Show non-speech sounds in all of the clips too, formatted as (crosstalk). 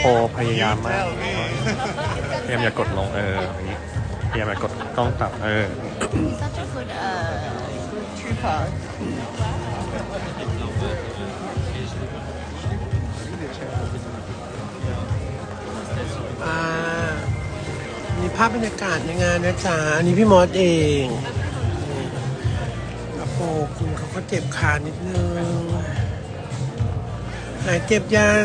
โปพยายามมากพยายามอย่ากดลงเอออย่างนี้พยายามอย่ากดกล้องต่ำเออ such a good uh, good trooper. อ่ามีภาพบรรยากาศในงานนะจ๊ะอันนี้พี่มอสเองนี่กระโปรงคุณเขาก็เจ็บขานิดนึง หายเจ็บยัง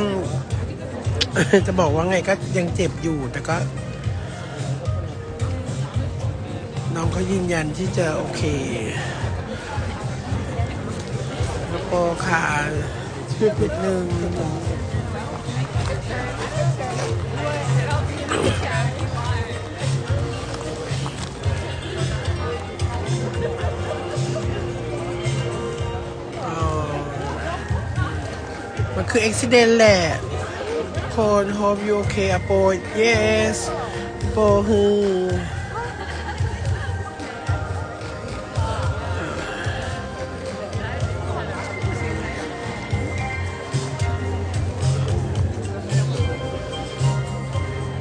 จะบอกว่าไงก็ยังเจ็บอยู่แต่ก็ น้องเขายืนยันที่จะโอเคกระโปรงขาชืดนิดนึงอ๋อมันคืออุบิเหตุแหละ คน hope you okay อโป yes โปฮือ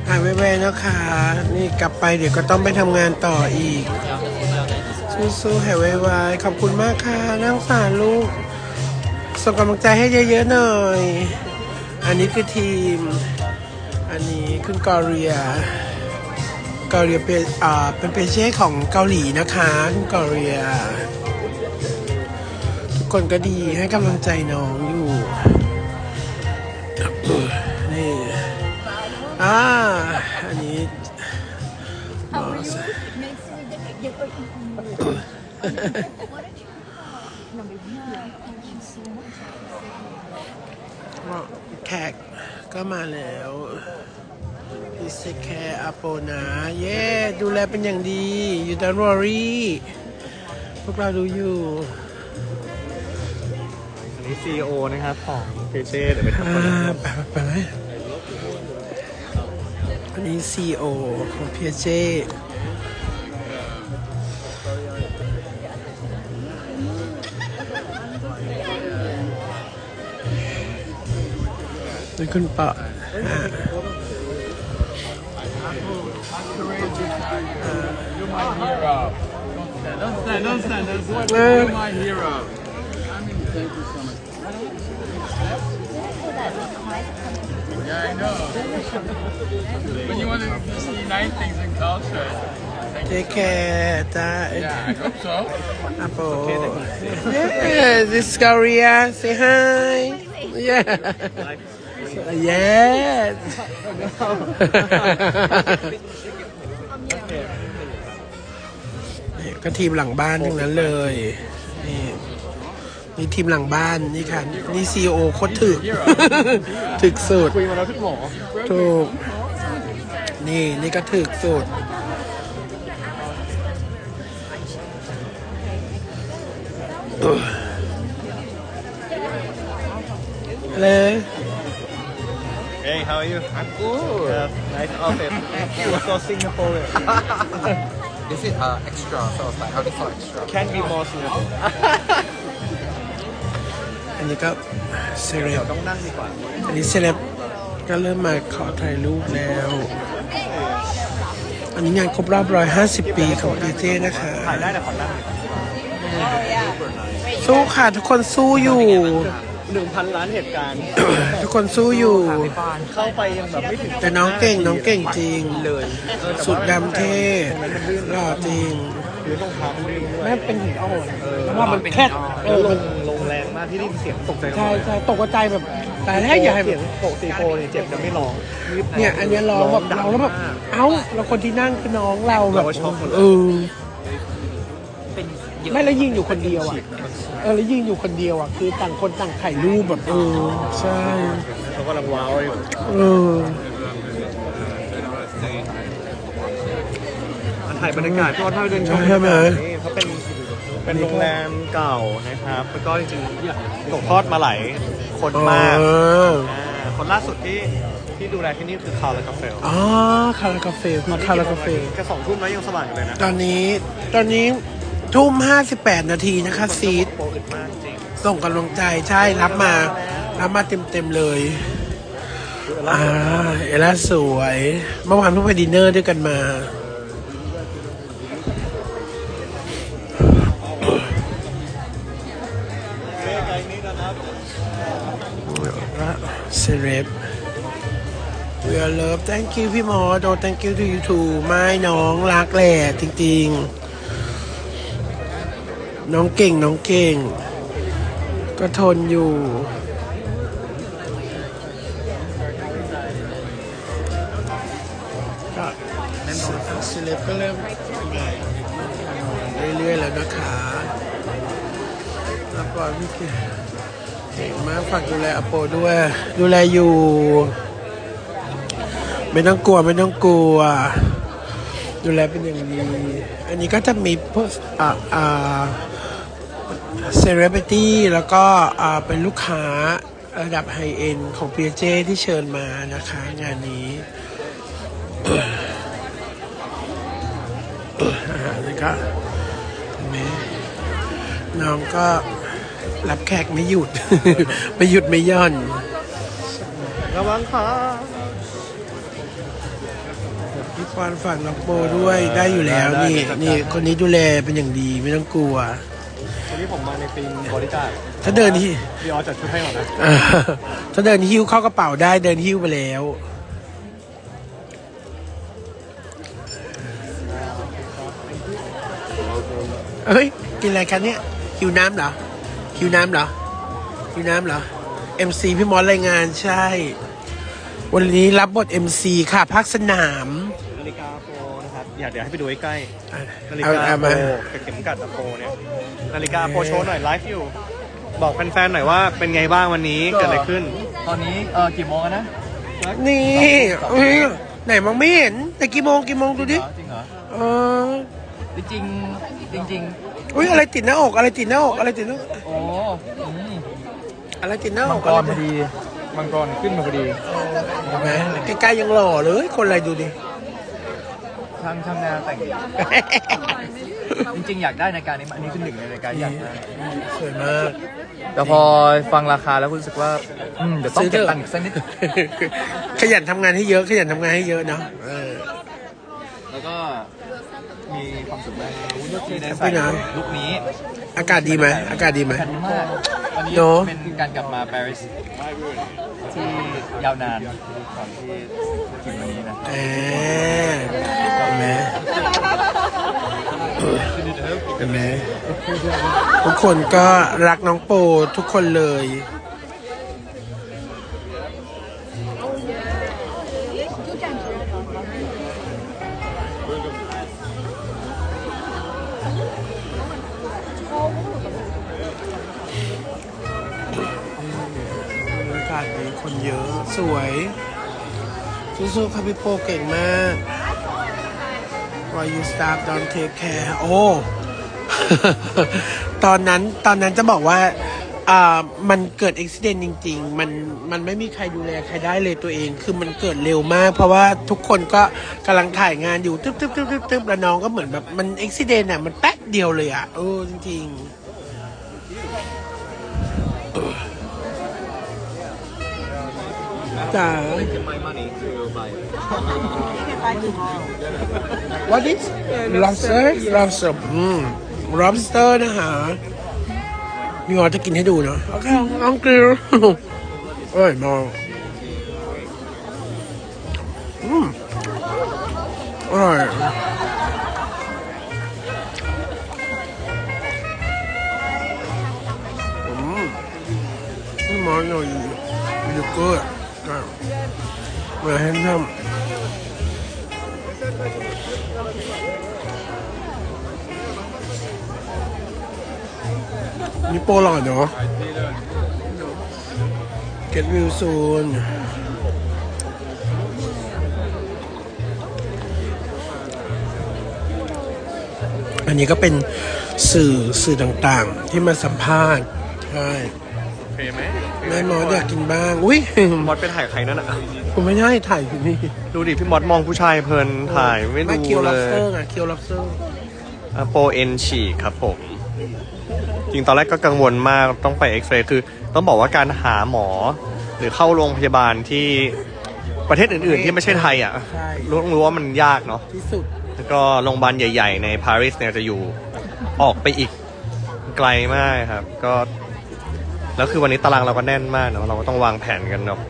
หายไวๆนะคะ นี่กลับไปเดี๋ยวก็ต้องไปทำงานต่ออีก สู้ๆแหายไวๆขอบคุณมากค่ะนั่งสารลูกส่งกำลังใจให้เยอะๆหน่อย อันนี้คือทีม อันนี้คุณกอเรียกอเรียเป็นอ่าเป็นเพเช่ของเกาหลีนะคะคุณกอเรีย ทุกคนก็ดีให้กำลังใจน้องอยู่นี่อ่าอันนี้ แขกก็มาแล้วดิสแคร์อาโปนาเย้ดูแลเป็นอย่างดีอยู่ดันวอรี่พวกเราดูอยู่อันนี้ CEO นะครับของเจเจเดี๋ยวไปทำอ่าคนไปไปไปเลยอันนี้ CEO ของเพียเจ they couldn't buy. You're my hero. Don't stand, don't stand, don't stand. You're my hero. I mean, thank you so much. Yeah, I know. But you want to unite things in culture. Take care. Yeah, I hope so. Apple. Yeah, this is Korea. Say hi. Yeah. (laughs) Yes. นี่ก็ทีมหลังบ้านทั้งนั้นเลย นี่นี่ทีมหลังบ้านนี่ค่ะ นี่ซีโอโคตรถึก ถึกสุด คุยมาแล้วทุกหมอถูก นี่นี่ก็ถึกสุด เลย Hey how are you I'm good yeah, nice outfit you are so Singaporean Is it uh, extra? So it's like, how do you call extra? can be more Singapore อันนี้ก็เซเลบต้องนั่งดีกว่า อันนี้เซเลบก็เริ่มมาขอถ่ายรูปแล้ว อันนี้งานครบรอบ 150 ปีของดีเจนะคะ ถ่ายได้แต่ขอนั่งสู้ค่ะทุกคนสู้อยู่ หนึ่งพันล้านเหตุการณ์ ทุกคนสู้อยู่เข้าไปยังแบบไม่ถึงแต่น้องเก่งน้องเก่งจริง เลยสุดดำเท่หล่อจริง หรือรองเท้ามันลื่นด้วยแม่เป็นหินอ่อนแล้วว่ามันแค่เออลงลงแรงมากที่ได้ยินเสียงตกใจใช่ใช่ตกใจแบบแต่ถ้าอย่าให้แบเสียบงโปกซีโฟเนี่ยเจ็บจะไม่ร้องเนี่ยอันเนี้ยร้องแบบร้องแล้วแบบเอ้าแล้วคนที่นั่งคือน้องเราแบบเราก็ช็อกหมดเลย เออ ไม่แล้วยิงอยู่คนเดียวอะเออแล้วยิงอยู่คนเดียวอะคือต่างคนต่างถ่ายรูปแบบเออใช่เขากำลังว้าวอยู่เออถ่ายบรรยากาศที่วัดท่าเดินชมใช่ไหมนี่เขาเป็นเป็นโรงแรมเก่านะครับ แล้วก็จริงๆตกทอดมาหลายคนมากอ๋อาคนล่าสุดที่ที่ดูแลที่นี่คือคาร์ลกาเฟลอ๋อคาราคาเฟ่คุณคาราคาเฟ่แค่สองทุ่มแล้วยังสว่างอยู่เลยนะ ตอนนี้ตอนนี้ ทุ่มห้าสิบแปดนาทีนะคะซีดโปรอึดมากจริงส่งกำลังใจใช่รับมา รับมาเต็มเต็มๆเลยอ่าเอล่าสวย เมื่อวานเพิ่งไปดินเนอร์ด้วยกันมาเซเลบ We are love thank you พี่หมอโด thank you to you too ไม่น้องรักแหละจริง ๆ น้องเก่งน้องเก่ง ก็ทนอยู่ ก็เซเลบก็เริ่มเรื่อยๆแล้วนะคะแล้วก็พี่เก่งเก่งมากฝากดูแลอโปด้วย ดูแลอยู่ ไม่ต้องกลัวไม่ต้องกลัว ดูแลเป็นอย่างดี อันนี้ก็จะมีพวกอ่าอ่าเซเลบริตี้แล้วก็อ่าเป็นลูกค้าระดับไฮเอ็นของ p ีเจที่เชิญมานะคะ งานนี้อาหารนี่ก็น้องก็รับแขกไม่หยุด ไม่หยุดไม่ย่อนระวังค่ะ พี่ปอนฝากน้องโปด้วยได้อยู่แล้วนี่นี่คนนี้ดูแลเป็นอย่างดีไม่ต้องกลัว วันนี้ผมมาในทีมบริการดถ้าเดินที่ พี่ออสจัดชุดให้หมดนะเออถ้าเดินหิ้วเข้ากระเป๋าได้เดินหิ้วไปแล้ว เฮ้ย กินอะไรกันเนี่ยหิวน้ำเหรอหิวน้ำเหรอหิวน้ำเหรอ MC พี่มอสรายงานใช่ วันนี้รับบท MC ค่ะภาคสนามนาฬิกาโปร นะครับอยากเดี๋ยวให้ไปดูใกล้ๆนาฬิเอากาเอาโปรมากับเข็มกัดโปรเนี่ยนาฬิกาโปรโชว์หน่อยไลฟ์อยู่ บอกแฟนๆหน่อยว่าเป็นไงบ้างวันนี้เกิดอะไรขึ้น ตอนนี้เออกี่โมงแล้วนะนี่อุ๊ยไหนมองไม่เห็น แต่กี่โมงกี่โมงดูดิ จริงเหรอเออจริงจริงจริงอุ้ยอะไรติดหน้าอกอะไรติดหน้าอกอะไรติดหน้าอกๆโอ้อืมอะไรติดหน้าอมังกกรอะไรพอดีมังกรขึ้นมาพอดี เห็นไหมใกล้ๆยังหล่อเลย คนอะไรดูดิ ช่างช่างหน้าแต่งดีจริงๆอยากได้นาฬิการนี้มาอันนี้คือหนึ่งในนาฬิกาที่อยากได้สวยมากแต่พอฟังราคาแล้วรู้สึกว่าอืมเดี๋ยวต้องเก็บตังค์อีกสักนิด ขยันทำงานให้เยอะ ขยันทำงานให้เยอะเนาะเออแล้วก็มีความสุขมากที่ได้ไปใส่ไหนลุคนี้ อากาศดีไหมอากาศดีไหมกันมาก วันนี้เนอะเป็นการกลับมาปารีสที่ยาวนานก่อนที่จะถึงวันนี้นะแหมเห็นไหมเห็นไหมทุกคนก็รักน้องโปทุกคนเลยาศดีคนเยอะสวยสู้ๆครับพี่โปเก่งมาก Why you stop don't take care โอ้ ตอนนั้นตอนนั้นจะบอกว่าอ่ามันเกิดอุบิเหตุจริง ๆ มันมันไม่มีใครดูแลใครได้เลยตัวเอง คือมันเกิดเร็วมาก เพราะว่าทุกคนก็กำลังถ่ายงานอยู่ตึ๊บตึ๊บตึ๊บตึ๊บตึ๊บแล้วน้องก็เหมือนแบบมันอุบิเหตุอะมันแป๊บเดียวเลยอะเออจริง ๆ จ้า What is lobster lobster อืม lobster นะฮะนี่ออจะกินให้ดูเนาะโอเคน้องกินเอ้ยมองอืมอร่อยอืมนี่มองหน่อยอยู่เกิ ดมาให้ทำนี่โปรหลอดเนาะ Get real soon อันนี้ก็เป็นสื่อสื่อต่างๆ ที่มาสัมภาษณ์ ใช่ โอเคไหม แม่มอสอยากกินบ้าง อุ้ยมอสไปถ่ายใครนั่นอะ ผมไม่ได้ถ่ายอยู่นี่ ดูดิพี่มอสมองผู้ชายเพลินถ่ายไม่ไม่ดูเคียวเลลับยเซอร์ไงเคียวลับเซอร์อะโปรเอ็นฉีกครับผม จริงตอนแรกก็กังวลมากต้องไปเอ็กซเรย์คือ ต้องบอกว่าการหาหมอ หรือเข้าโรงพยาบาลที่ประเทศอื่น ๆ ที่ไม่ใช่ไทยอะใช่รู้รู้ว่ามันยากเนาะ ที่สุดแล้วก็โรงพยาบาลใหญ่ ๆ ในปารีสเนี่ยจะอยู่ออกไปอีกไกลมากครับ ก็ แล้วคือวันนี้ตารางเราก็แน่นมากเนาะเราก็ต้องวางแผนกันเนาะ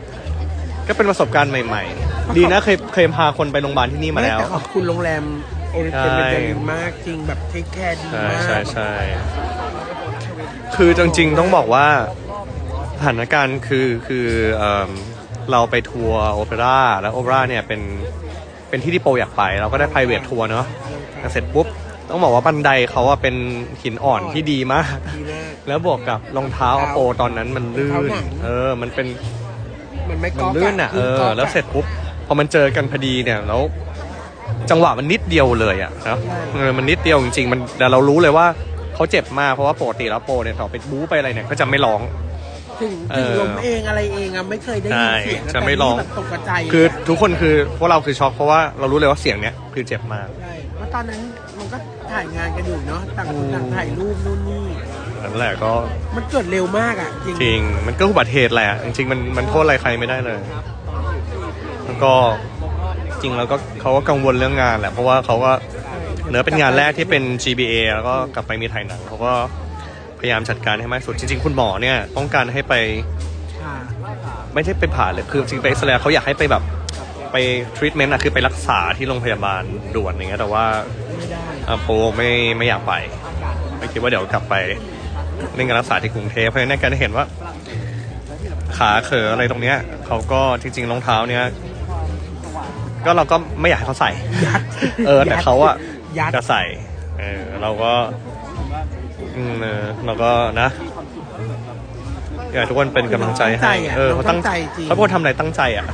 ก็เป็นประสบการณ์ใหม่ ๆ ดีนะเคยเคยพาคนไปโรงพยาบาลที่นี่มาแล้ว แต่ขอบคุณโรงแรมโอเรนเจนใช่เป็นดีมากจริงแบบเทคแคร์ดีใช่มากใช่ใช่คือจริงๆต้องบอกว่าสถานการณ์คือคือเอิ่มเราไปทัวร์โอเปร่าแล้วโอเปร่าเนี่ยเป็นเป็นที่ที่โปรอยากไป เราก็ได้ private ทัวร์เนาะแล้วเสร็จปุ๊บ ต้องบอกว่าบันไดเขาอะเป็นหินอ่อนที่ดีมากดีมากแล้วบวกกับรองเท้าอโปตอนนั้นมันลื่รองเท้านหนังเออ มันเป็น มันไม่มัก๊นอกลื่นอะเอคืออ ก๊กแล้วเสร็จปุ๊บ พอมันเจอกันพอดีเนี่ย แล้ว จังหวะมันนิดเดียวเลยอะนะเออ มันนิดเดียวจริงๆ มันแต่เรารู้เลยว่าเขาเจ็บมาก เพราะว่าปกติแล้วโปรเนี่ยต่อไปบู๊ไปอะไรเนี่ยก็จะไม่ร้อง ถึงเอถึงอลมเองอะไรเองอะไม่เคยได้ยินเสียงใช่จะไม่ร้อง แต่นี่แบบตกใจคือทุกคนคือพวกเราคือช็อกเพราะว่าเรารู้เลยว่าเสียงเนี้ยคือเจ็บมาก ใช่เพราะตอนนั้นมันก็ ถ่ายงานกันอยู่เนาะต่างคนต่างถ่ายรูปนู่นนี่นั่นแหละก็มันเกิดเร็วมากอะจริงจริงมันก็อุบัติเหตุแหละจริงๆมันมันโทษอะไรใครไม่ได้เลย แล้วก็จริงแล้วก็เขาก็กังวลเรื่องงานแหละเพราะว่าเขาก็เนื้อเป็นงานแรกที่เป็น GBA แล้วก็กลับไปมีถ่ายหนังเขาก็พยายามจัดการให้มากที่สุดจริง ๆ คุณหมอเนี่ยต้องการให้ไปอ่าไม่ได้ไปผ่าเลยคือจริงๆไปเอ็กซเรย์เขาอยากให้ไปแบบ ไปทรีทเมนต์อะคือไปรักษาที่โรงพยาบาลด่วนอย่างเงี้ยแต่ว่าไม่ได้อาโปไม่ไม่อยากไปไม่คิดว่าเดี๋ยวกลับไปเล่นการรักษาที่กรุงเทพเพราะฉะนั้นการได้เห็นว่า ขาเขออะไรตรงเนี้ยเขาก็จริงๆรองเท้าเนี้ยก็เราก็ไม่อยากให้เขาใส่ยัดเออแต่เขาอะยัด จะใส่ เออเราก็อืมเออเราก็นะอยากให้ทุกคนเป็นกำลังใจให้ เออเขาตั้งใจจริง เขาพูดทำอะไรตั้งใจอะ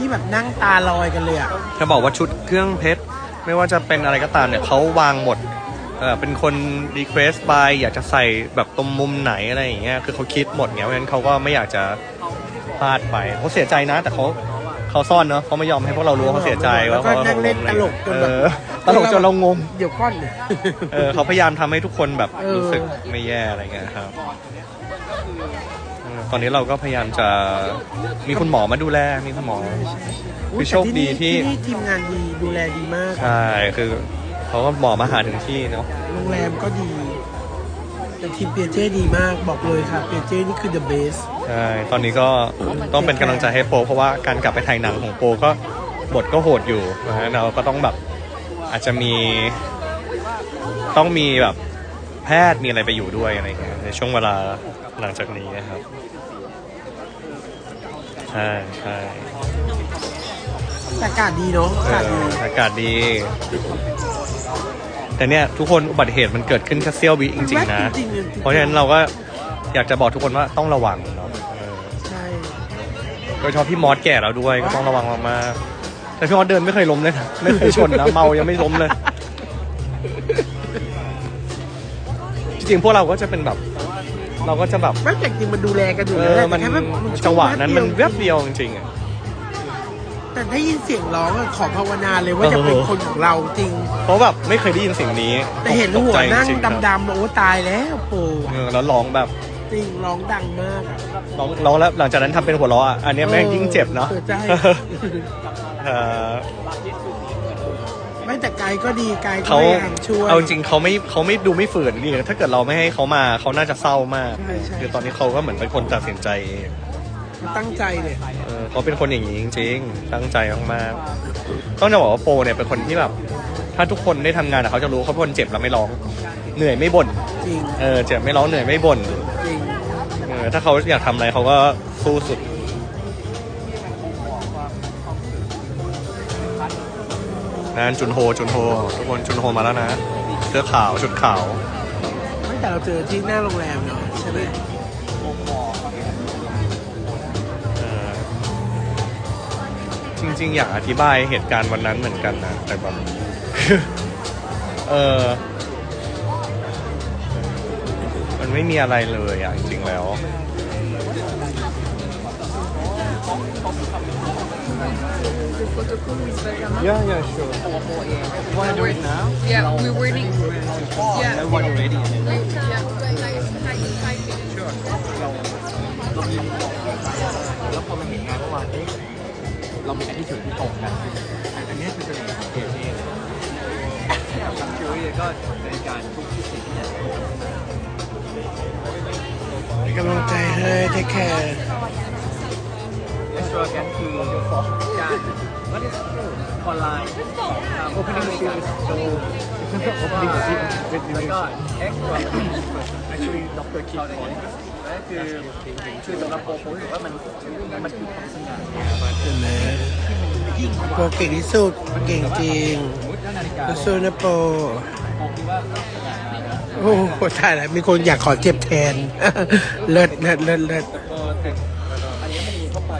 นี่แบบนั่งตาลอยกันเลยอะจะบอกว่าชุดเครื่องเพชร ไม่ว่าจะเป็นอะไรก็ตามเนี่ยเขาวางหมดเออเป็นคนรีเควสไปอยากจะใส่แบบตรงมุมไหนอะไรอย่างเงี้ยคือเขาคิดหมดเงี้ยเพราะฉะนั้นเขาก็ไม่อยากจะพลาดไปเขาเสียใจนะ แต่เขาเขาซ่อนเนาะเขาไม่ยอมให้พวกเรารู้ว่าเขาเสียใจแล้วว่าก็เขานั่งเล่นตลกจนแบบเออตลกจนเรางงเดี๋ยวก้อนเนี่ยเออเขาพยายามทำให้ทุกคนแบบเออรู้สึกไม่แย่อะไรเงี้ยครับเออ ตอนนี้เราก็พยายามจะมีคุณหมอมาดูแลมีคุณหมอ คือโชคดีที่ที่นี่ทีมงานดีดูแลดีมากใช่คือเขาก็หมอมาหาถึงที่เนาะโรงแรมก็ดีแต่ทีมเปียเจ้ดีมากบอกเลยค่ะเปียเจ้นี่คือ the best ใช่ตอนนี้ก็ต้องเป็นกำลังใจให้โป เพราะว่าการกลับไปถ่ายหนังของโปก็บทก็โหดอยู่นะฮะเราก็ต้องแบบอาจจะมีต้องมีแบบแพทย์มีอะไรไปอยู่ด้วยอะไรเงี้ยในช่วงเวลาหลังจากนี้นะครับ ใช่ใช่แต่อากาศดีเนาะเออากาศดีออากาศดี แต่เนี่ยทุกคนอุบัติเหตุมันเกิดขึ้นแค่เสี้ยววิจริงๆนะจริงๆจริงๆเพราะฉะนั้นเราก็อยากจะบอกทุกคนว่าต้องระวังเนาะเออใช่โดยเฉพาะพี่มอสแก่แล้วด้วยก็ต้องระวังมากๆแต่พี่มอสเดินไม่เคยล้มเลยนะไม่เคยชนนะเมายังไม่ล้มเลย จริงๆพวกเราก็จะเป็นแบบ เราก็จะแบบไม่แต่จริงมันดูแลกันอยู่เอแล้วอแหละมันแต่แค่แบบจังหวะนั้นมันแวเดียวบเดียวจริงๆอะ แต่ได้ยินเสียงร้องอะขอภาวนาเลยว่าจะเป็นเออคนของเราจริง เพราะแบบไม่เคยได้ยินเสียงนี้แต่เห็นตกหัวใจนั่งจริๆครับดำๆโอ้ตายแล้วโปเออแล้วร้องแบบจริงร้องดังมากอะร้องร้องแล้วหลังจากนั้นทำเป็นหัวเราะอะอันเนี้ยแม่งยิ่งเจ็บเนาะออใช่ เออ ไม่แต่ไกลก็ดีไกลก็เขาพยายามช่วย เอาจริงๆเขาไม่เขาไม่ดูไม่ฝืนนี่ถ้าเกิดเราไม่ให้เขามาเขาน่าจะเศร้ามากใช่ใช่ คือตอนนี้เขาก็เหมือนเป็นคนตัดสินใจเองตั้งใจเนี่ยเออเขาเป็นคนอย่างนี้จริง ๆ ตั้งใจมากๆต้องจะบอกว่าโปรเนี่ยเป็นคนที่แบบ ถ้าทุกคนได้ทำงานอะเขาจะรู้เขาเป็นคนเจ็บแล้วไม่ร้อง เหนื่อยไม่บ่นจริงเออเจ็บไม่ร้องเหนื่อยไม่บ่นจริง เออถ้าเขาอยากทำอะไรเขาก็สู้สุด นั่นจุนโฮจุนโฮ ทุกคนจุนโฮมาแล้วนะเสื้อขาวชุดขาวไม่แต่เราเจอที่หน้าโรงแรมเนาะใช่ไหมเออจริง ๆ อยากอธิบายเหตุการณ์วันนั้นเหมือนกันนะแต่แบบเออมันไม่มีอะไรเลยอะจริงๆแล้ว Yeah, yeah, sure. You want to do it now? Yeah, we're waiting. Yeah. when you're ready. Yeah. แล้วพอมาเห็นงานเมื่อวานเอ๊ะเเรามีอันที่ถือที่ตรงกันอันนี้คือเสน่ห์ของเกมนี้ทางคิวรี่ก็เป็นการทุกที่สิ่งที่เป็นกำลังใจให้เทคแคร์ extra กันคือการออนไลน์ opening series opening series แล้วก็ extra actually Dr. Kim นั่นคือคือสำหรับโปรผมรู้สึกว่ามันมันคือความสง่าเห็นไหมโปรเก่งที่สุดเก่งจริงสมมติว่านาฬิกาสู้ๆนะโปรผมคิดว่าสง่างามนะโอ้โหตายแล้วมีคนอยากขอเจ็บแทน เลิศเลิศเลิศเลิศก็แต่อันนี้ไม่มีเข้าไป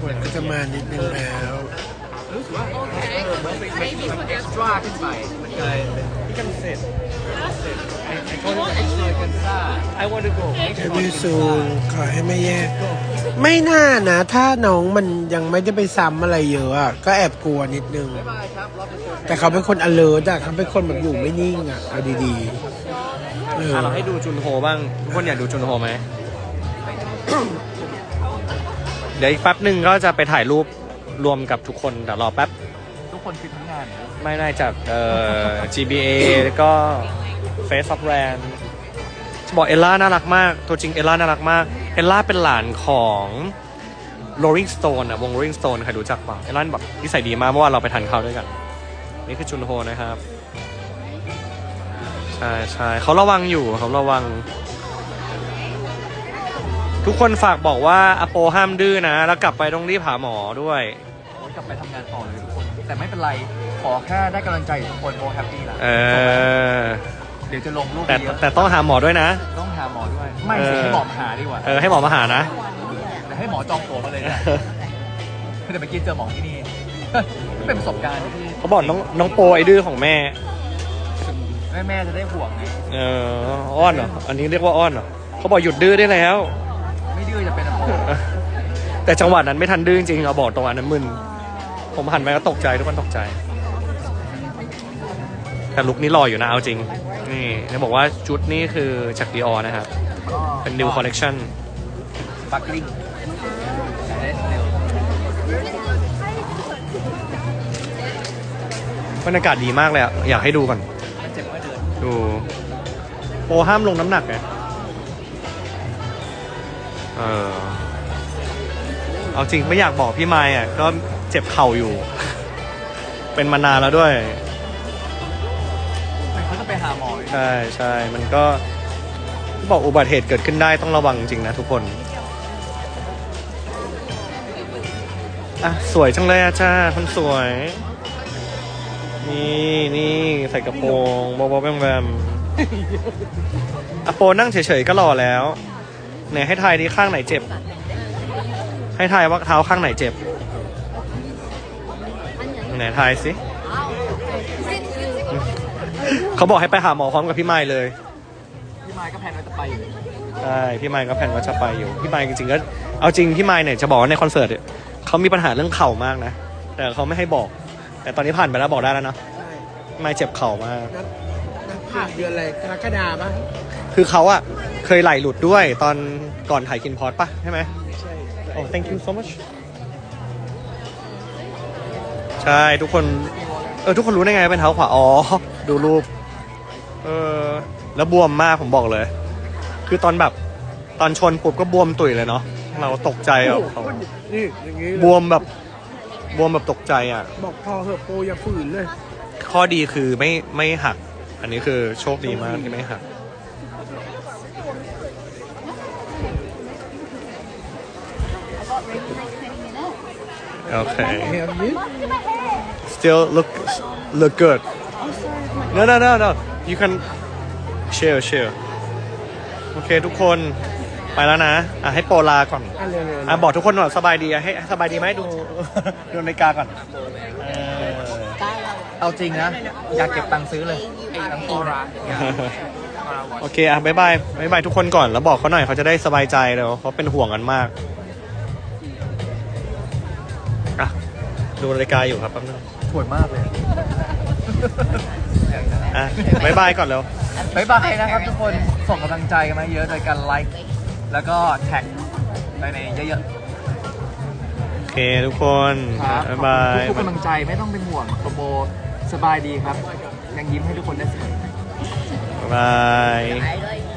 ที่จะวางก็จะมานิดนึงแล้วรู้สึกว่าเออมันเป็นมัน extra ขึ้นไปมันกลายเป็นที่กันเสร็จเสร็จไอ้ไอ้คนที่ extra กันซ่า I want to go เดบิวซูนขอให้ไม่แย่ ไม่น่านะ ถ้าน้องมันยังไม่ได้ไปซ้ำอะไรเยอะอะก็แอบกลัวนิดนึงบ๊ายบายครับรอบจะเจอแต่เขาเป็นคน alert อะเขาเป็นคนแบบอยู่ไม่นิ่งอะเอาดีๆเอออะเราให้ดูจุนโฮบ้าง ทุกคนอยากดูจุนโฮไหม เดี๋ยวอีกแป๊บหนึ่งก็จะไปถ่ายรูปรวมกับทุกคนแต่รอแป๊บ ทุกคนคือทั้งงานไม่น่าจากเอ่อ GBA แล้วก็ Face of Rand จะบอกเอลล่าน่ารักมาก ตัวจริงเอลล่าน่ารักมาก เอลล่าเป็นหลานของ Rolling Stone อะวง Rolling Stone ใครรู้จักเปล่าเอลล่าแบบนิสัยดีมากเมื่อวานเราไปทานข้าวด้วยกัน นี่คือจุนโฮนะครับ ใช่ใช่เขาระวังอยู่เขาระวัง ทุกคนฝากบอกว่าอโปห้ามดื้อนะ แล้วกลับไปต้องรีบหาหมอด้วย โอ้ยกลับไปทำงานต่อเลยทุกคน แต่ไม่เป็นไร ขอแค่ได้กำลังใจจากทุกคนโอแฮปปี้ละเออ เดี๋ยวจะลงรูปแต่เยอะแต่ต้องหาหมอด้วยนะ ต้องหาหมอด้วย ไม่เอสิอให้หมอมาหาดีกว่าเออให้หมอมาหานะแต่ให้หมอจองตั๋วมาเลยนะแต่เมื่อกี้เจอหมอที่นี่ เป็นประสบการณ์ที่เขาบอกน้องน้องโปไอ้ดื้อของแม่ แม่แม่ๆจะได้ห่วงไง เอออ้อนเหรอ อันนี้เรียกว่าอ้อนเหรอเขาบอกหยุดดื้อได้แล้วไม่ ดื้อจะเป็นอะไรแต่จังหวะนั้นไม่ทันดื้อจริงๆเอาบอกตรงอันนั้นมึนผมหันไปก็ตกใจทุกคนตกใจ แต่ลุคนี้หล่ออยู่นะเอาจริง นี่จะบอกว่าชุดนี้คือจากดีออนะครับ เป็น new collection บักลิงบรรยากาศดีมากเลยอะอยากให้ดูก่อนมันเจ็บเมื่อเดินดูโปรห้ามลงน้ำหนักไง เออ เอาจริงไม่อยากบอกพี่ไม้อะ ก็เจ็บเข่าอยู่ เป็นมานานแล้วด้วย เขาจะไปหาหมออยู่ใช่ใช่มันก็ บอกอุบัติเหตุเกิดขึ้นได้ต้องระวังจริงนะทุกคน อะ สวยจังเลยอาจ้าคนสวย นี่นี่ใส่กระโปรงบอบแวมแวมอะโปนั่งเฉยๆก็หล่อแล้ว ไหนให้ทายดีข้างไหนเจ็บ ให้ทายว่าเท้าข้างไหนเจ็บ ไหนทายสิเขาบอกให้ไปหาหมอพร้อมกับพี่ไม้เลย พี่ไม้ก็แพลนว่าจะไปอยู่ใช่พี่ไมค์ก็แผนว่าจะไปอยู่ พี่ไมค์จริงๆก็เอาจริงพี่ไมค์เนี่ยจะบอกว่าในคอนเสิร์ตเนี่ยเขามีปัญหาเรื่องเข่ามากนะ แต่เขาไม่ให้บอก แต่ตอนนี้ผ่านไปแล้วบอกได้แล้วนะใช่พี่ไมค์เจ็บเข่ามากนัดนัดผ่านเดือนอะไรกรกฎาปะ คือเขาอะเคยไหลหลุดด้วยตอนก่อนถ่ายกินพอดปะใช่ไหมใช่โอ้ thank you so much ใช่ทุกคน เออทุกคนรู้ได้ไงว่าเป็นเท้าขวา อ๋อ ดูรูป เออ แล้วบวมมากผมบอกเลย คือตอนแบบตอนชนปุ๊บก็บวมตุยเลยเนาะเราตกใจอะนี่อย่างงี้เลยบวมแบบบวมแบบตกใจอะ บอกพอเหอะโปรอย่าฝืนเลย ข้อดีคือไม่ไม่หัก อันนี้คือโชคดีมากที่ไม่หัก โอเคแฮมนี้ still look look good no no no no you can share share โอเคทุกคนไปแล้วนะ อะให้โปรลาก่อน อะเร็วๆอะบอกทุกคนก่อนสบายดีอะให้สบายดีไหมดูดูนาฬิกาก่อนเออเอาจริงนะ อยากเก็บตังค์ซื้อเลยทั้งตัวร้านโอเคอะบายบายบายบายทุกคนก่อนแล้วบอกเขาหน่อยเขาจะได้สบายใจเดี๋ยวเขาเป็นห่วงกันมาก ดูนาฬิกาอยู่ครับแป๊บนึงสวยมากเลยอะบายบายก่อนเร็วบายบายนะครับทุกคนส่งกำลังใจกันมาเยอะโดยการไลค์แล้วก็แท็กไปในเยอะเคทุกคนครับบ๊ายบายขอบคุณทุกกำลังใจไม่ต้องเป็นห่วงโปรโบสบายดีครับ ยังยิ้มให้ทุกคนได้เสมอบ๊ายบาย来了。